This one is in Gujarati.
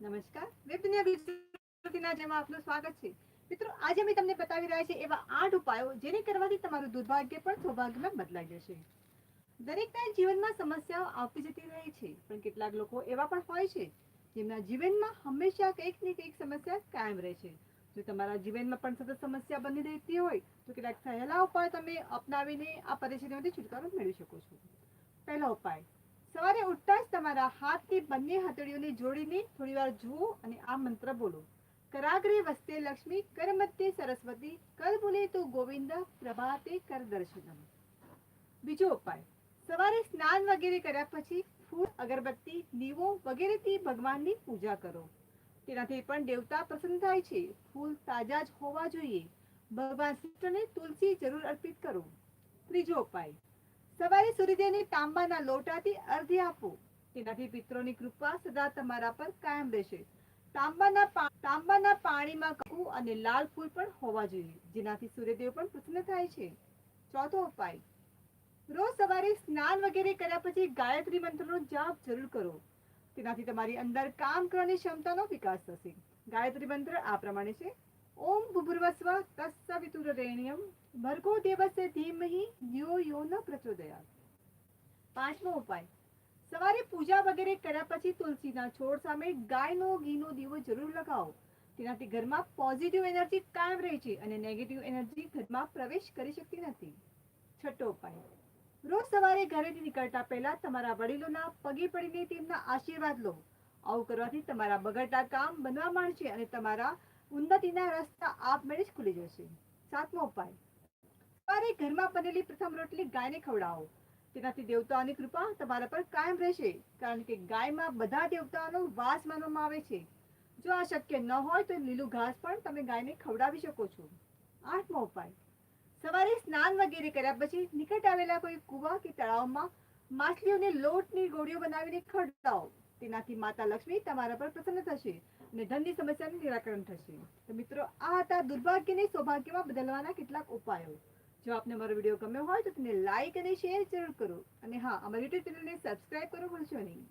નમસ્કાર. વેબ દુનિયા જેમાં આપનું સ્વાગત છે. મિત્રો, આજે અમે તમને બતાવી રહ્યા છે એવા આઠ ઉપાયો જેને કરવાથી તમારું દુર્ભાગ્ય પણ સૌભાગ્યમાં બદલાઈ જશે. દરેકના જીવનમાં સમસ્યાઓ આવતી જતી રહે છે, પણ કેટલાક લોકો એવા પણ હોય છે, જેમના જીવનમાં હંમેશા કંઈક ને કંઈક સમસ્યા કાયમ રહે છે. જો તમારા જીવનમાં પણ સતત સમસ્યા બની રહેતી હોય, તો કેટલાક સહેલા ઉપાય તમે અપનાવીને આ પરિસ્થિતિમાંથી છુટકારો મેળવી શકો છો. પહેલો ઉપાય, સવારે ઉઠતા જ તમારા હાથની બંને હથેળીઓને જોડીને થોડીવાર જુઓ અને આ મંત્ર બોલો. કરાગ્રે વસ્તે લક્ષ્મી કરમત્તે સરસ્વતી, કર બોલે તો ગોવિંદ પ્રભાતે કર દર્શનમ. બીજો ઉપાય. સવારે સ્નાન વગેરે કર્યા પછી ફૂલ, અગરબત્તી, દીવો વગેરેથી ભગવાનની પૂજા કરો. તેનાથી પણ દેવતા પ્રસન્ન થાય છે. ફૂલ તાજા જ હોવા જોઈએ. ભગવાન શ્રીકૃષ્ણને તુલસી જરૂર અર્પિત કરો. ત્રીજો ઉપાય. સવારે સૂર્યદેવને તાંબાના લોટાથી અર્ધ્ય આપો. તેનાથી પિત્રોની કૃપા સદા તમારા પર કાયમ રહેશે. તાંબાના તાંબાના પાણીમાં કંકુ અને લાલ ફૂલ પણ હોવા જોઈએ, જેનાથી સૂર્યદેવ પણ પ્રસન્ન થાય છે. ચોથો ઉપાય. રોજ સવારે સ્નાન વગેરે કર્યા પછી ગાયત્રી મંત્રનો જાપ જરૂર કરો. તેનાથી તમારી અંદર કામ કરવાની ક્ષમતાનો વિકાસ થશે. ગાયત્રી મંત્ર આ પ્રમાણે છે. ઓમ ભૂભુર્વસ્વ તત્સવિતુરેણ્યમ ભર્ગો દેવસ્ય ધીમહી યો યો ન પ્રચોદયા પાંચમો ઉપાય. સવારે પૂજા વગેરે કર્યા પછી તુલસીના છોડ સામે ગાયનો ઘીનો દીવો જરૂર લગાવો. તેનાથી ઘરમાં પોઝિટિવ એનર્જી કાયમ રહે છે અને નેગેટિવ એનર્જી ઘરમાં પ્રવેશ કરી શકતી નથી. છઠ્ઠો ઉપાય. રોજ સવારે ઘરેથી નીકળતા પહેલા તમારા વડીલોના પગે પડીને તેમના આશીર્વાદ લો. આવું કરવાથી તમારા બગડતા કામ બનવા માંડશે અને તમારા ઉન્નતિના રસ્તા આપમેળે જ ખુલી જશે. સાતમો ઉપાય. સવારે ઘરમાં બનેલી પ્રથમ રોટલી ગાયને ખવડાવો. તેનાથી દેવતાઓની કૃપા તમારા પર કાયમ રહેશે, કારણ કે ગાયમાં બધા દેવતાઓનો વાસ માનવામાં આવે છે. જો આ શક્ય ન હોય તો લીલું ઘાસ પણ તમે ગાયને ખવડાવી શકો છો. આઠમો ઉપાય. સવારે સ્નાન વગેરે કર્યા પછી નિકટ આવેલા કોઈ કુવા કે તળાવમાં માછલીઓને લોટની ગોળીઓ બનાવીને ખવડાવો. તેનાથી માતા લક્ષ્મી તમારા પર પ્રસન્ન થશે અને ધનની સમસ્યાનું નિરાકરણ થશે. તો મિત્રો, આ હતા દુર્ભાગ્યને સૌભાગ્યમાં બદલવાના કેટલાક ઉપાયો. જો આપને અમારો વીડિયો ગમ્યો હોય તો તેને લાઈક અને શેર જરૂર કરો. અને હા, અમારી યુટ્યુબ ચેનલને સબસ્ક્રાઇબ કરો ભૂલશો નહીં.